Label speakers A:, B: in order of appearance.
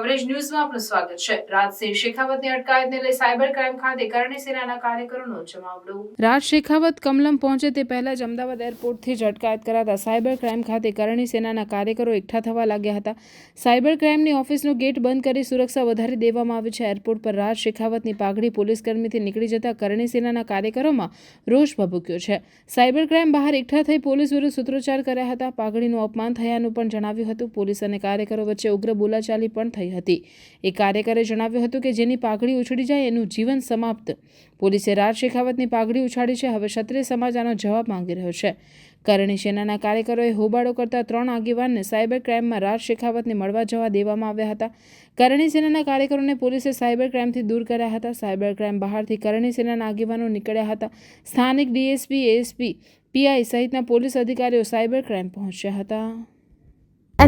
A: Coverage ન્યૂઝમાં આપનું સ્વાગત છે. રાજસિંહ શેખાવતની અટકાયતને લઈ સાયબર ક્રાઇમ ખાતે કરણી સેનાના કાર્યકરોનો જમાવડો રાજ શેખાવત કમલમ પહોંચે તે પહેલા જ અમદાવાદ એરપોર્ટથી જ અટકાયત કરાતા સાયબર ક્રાઇમ ખાતે કરણી સેનાના કાર્યકરો એકઠા થવા લાગ્યા હતા. સાયબર ક્રાઇમની ઓફિસનો ગેટ બંધ કરી સુરક્ષા વધારી દેવામાં આવી છે. એરપોર્ટ પર રાજ શેખાવતની પાઘડી પોલીસ કર્મીથી નીકળી જતા કરણી સેનાના કાર્યકરોમાં રોષ ભભૂક્યો છે. સાયબર ક્રાઇમ બહાર એકઠા થઈ પોલીસ વિરુદ્ધ સૂત્રોચ્ચાર કર્યા હતા. પાઘડીનું અપમાન થયાનું પણ જણાવ્યું હતું. પોલીસ અને કાર્યકરો વચ્ચે ઉગ્ર બોલાચાલી પણ થઈ હતી. એક કાર્યકરે જણાવ્યું હતું કે જેની પાઘડી ઉછળી જાય એનું જીવન સમાપ્ત. પોલીસે રાજ શેખાવતની પાઘડી ઉછાળી છે. હવે ક્ષત્રિય સમાજ આનો જવાબ માંગી રહ્યો છે. કરણી સેનાના કાર્યકરોએ હોબાળો કરતા ત્રણ આગેવાનને સાયબર ક્રાઇમમાં રાજ શેખાવતને મળવા જવા દેવામાં આવ્યા હતા. કરણી સેનાના કાર્યકરોને પોલીસે સાયબર ક્રાઇમથી દૂર કર્યા હતા. સાયબર ક્રાઇમ બહારથી કરણી સેનાના આગેવાનો નીકળ્યા હતા. સ્થાનિક ડીએસપી, એએસપી, પીઆઈ સહિતના પોલીસ અધિકારીઓ સાયબર ક્રાઇમ પહોંચ્યા હતા.